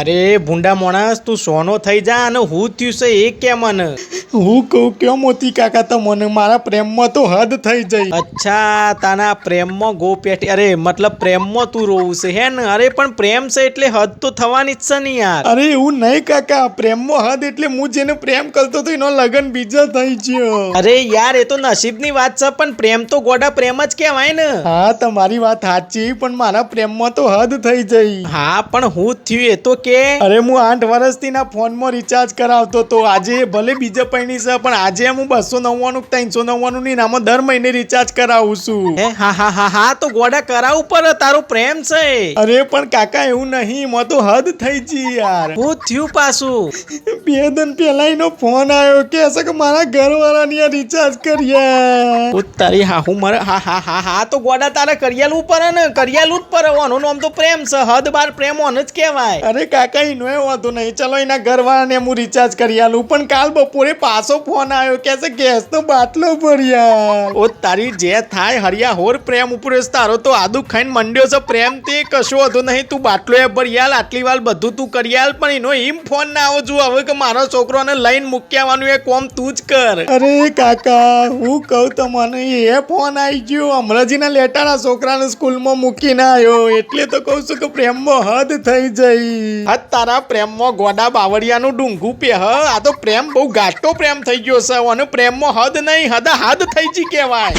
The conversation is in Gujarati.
અરે ભૂંડા માણસ તું સોનો થઈ જા અને હું થયું છે એ કે મને? હું કહું કેમ મોતી કાકા મને મારા પ્રેમમાં તો હદ થઈ જઈ. અચ્છા તાના પ્રેમમાં ગો પેટી અરે મતલબ પ્રેમમાં તું રોવું છે હે ને? અરે પણ પ્રેમ છે એટલે હદ તો થવાની જ છે ને યાર. અરે એવું નહીં કાકા પ્રેમમાં હદ એટલે હું જેને પ્રેમ કરતો તો એનો લગન બીજા થઈ ગયો. અરે યાર એ તો નસીબની વાત છે પણ પ્રેમ તો ગોડા પ્રેમ જ કહેવાય ને. હા તમારી વાત સાચી પણ મારા પ્રેમમાં તો હદ થઈ જઈ. હા પણ હું થયું એ તો કે? અરે હું આઠ વર્ષથી ના ફોનમાં રિચાર્જ કરાવતો તો આજે ભલે બીજે પૈણી છે પણ આજે હું બસો નવ્વાણું ત્રણસો નવ્વાણું ની નામાં દર મહિને રિચાર્જ કરાવું છું. હે હા હા હા હા તો ગોડા કરાવું પર તારો પ્રેમ છે. અરે પણ કાકા એવું નહીં મો તો હદ થઈ ગઈ યાર. હું થયું પાછું. બે દિન પહેલા એનો ફોન આવ્યો કે છે કે મારા ઘરવાળાની આ રિચાર્જ કર્યા હું તારી હા હું મારે હા હા હા હા તો ગોડા તારે કરિયાલું પર ને કરિયાલું જ પર આનું નામ તો પ્રેમ છે હદ બાર પ્રેમ ઓન જ કહેવાય. અરે કાકા એનો એ વાંધો નહીં. ચલો એના ઘરવાળાને હું રિચાર્જ કરી આલું. પણ કાલ બપોરે પાછો ફોન આવ્યો કે છે ગેસનો બાટલો ભર્યા. ઓ, તારી જે થાય, હરિયા, હોર પ્રેમ ઉપર તારો તો આદુ ખાઈને મંડ્યો છે. પ્રેમ તે કશો હતો નહીં. તું બાટલો એ ભરિયાલ આટલી વાર બધું તું કરિયાલ પણ એનો એમ ફોન ના આવો જો હવે કે મારો છોકરોને લઈને મૂકી આવવાનું એ કોમ તું જ કર. અરે, કાકા, હું કહું તમને, એ ફોન આવી ગયો. અમરાજીના લેટાના છોકરાને સ્કૂલમાં મૂકીને આવ્યો. એટલે તો કહું છું કે પ્રેમમાં હદ થઈ જઈ. આ તારા પ્રેમમાં ગોડા બાવળિયાનું ડુંગું પે, હ. આ તો પ્રેમ બહુ ગાટો પ્રેમ થઈ ગયો છે. અને પ્રેમમાં હદ નહીં, હદ હાદ થઈ જી કહેવાય.